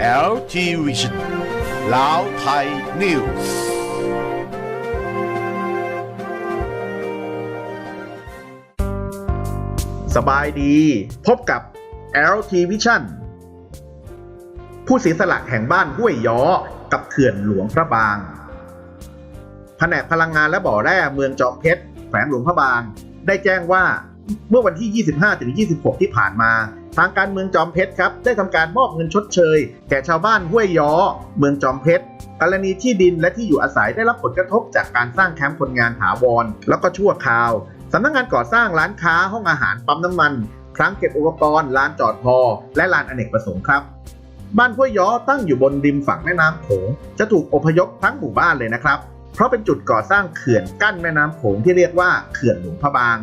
LG Vision ลาวไทยนิวส์สบายดี พบกับ LT Vision ผู้เสียสละแห่งบ้านห้วยย้อกับเขื่อนหลวงพระบาง แผนกพลังงานและบ่อแร่เมืองจอมเพชรแขวงหลวงพระบาง ได้แจ้งว่า เมื่อวันที่ 25-26 ที่ผ่านมา ทางการเมืองจอมเพชรครับ ได้ทำการมอบเงินชดเชย แก่ชาวบ้านห้วยยอ เมืองจอมเพชรกรณีที่ดินและที่อยู่อาศัยได้รับผลกระทบจากการสร้างแคมป์คนงานถาวร แล้วก็ชั่วคราวสำนักงานก่อสร้างร้านค้าห้องอาหารปั๊มน้ำมันครั้งเก็บอุปกรณ์ลานจอดพอ และลานอเนกประสงค์ครับ บ้านห้วยย้อตั้งอยู่บนริมฝั่งแม่น้ำโขงจะถูกอพยพทั้งหมู่บ้านเลยนะครับ เพราะเป็นจุดก่อสร้างเขื่อนกั้นแม่น้ำโขงที่เรียกว่าเขื่อนหลวงพระบาง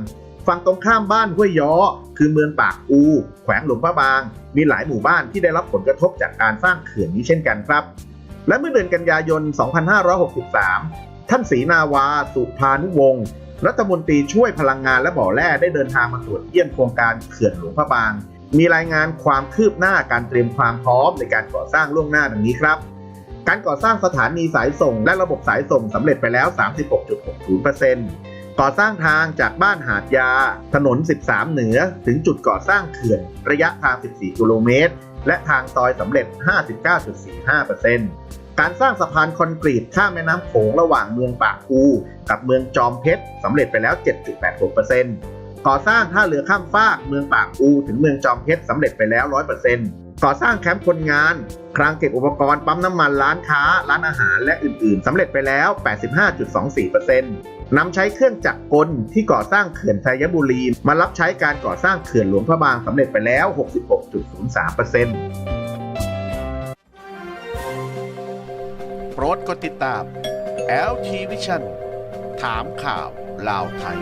ฝั่งตรงข้ามบ้านห้วยย้อ คือเมืองปากอู แขวงหลวงพระบาง มีหลายหมู่บ้านที่ได้รับผลกระทบจากการสร้างเขื่อนนี้เช่นกันครับ และเมื่อเดือนกันยายน 2563 ท่านศรีนาวา สุภานุวงศ์รัฐมนตรีช่วยพลังงานและบ่อแร่ได้เดินทางมาตรวจเยี่ยมโครงการเขื่อนหลวงพระบาง มีรายงานความคืบหน้าการเตรียมความพร้อมในการก่อสร้างล่วงหน้าดังนี้ครับการก่อสร้างสถานีสายส่งและระบบสายส่งสำเร็จไปแล้ว 36.60% ก่อสร้างทางจากบ้านหาดยา ถนน 13 เหนือ ถึงจุดก่อสร้างเขื่อน ระยะทาง 14 กิโลเมตร และทางซอยสำเร็จ 59.45%การสร้างสะพานคอนกรีตข้ามแม่น้ำโขงระหว่างเมืองปากอูกับเมืองจอมเพชรสำเร็จไปแล้ว 7.86%ก่อสร้างท่าเรือข้ามฟากเมืองปากอูถึงเมืองจอมเพชรสำเร็จไปแล้ว 100% ก่อสร้างแคมป์คนงาน คลังเก็บอุปกรณ์ปั๊มน้ำมันร้านค้า ร้านอาหารและอื่นๆสำเร็จไปแล้ว 85.24%นำใช้เครื่องจักรกลที่ก่อสร้างเขื่อนชัยบุรี มารับใช้การก่อสร้างเขื่อนหลวงพระบางสำเร็จไปแล้ว 66.03%โปรดกดติดตาม LG Vision ถามข่าวลาวไทย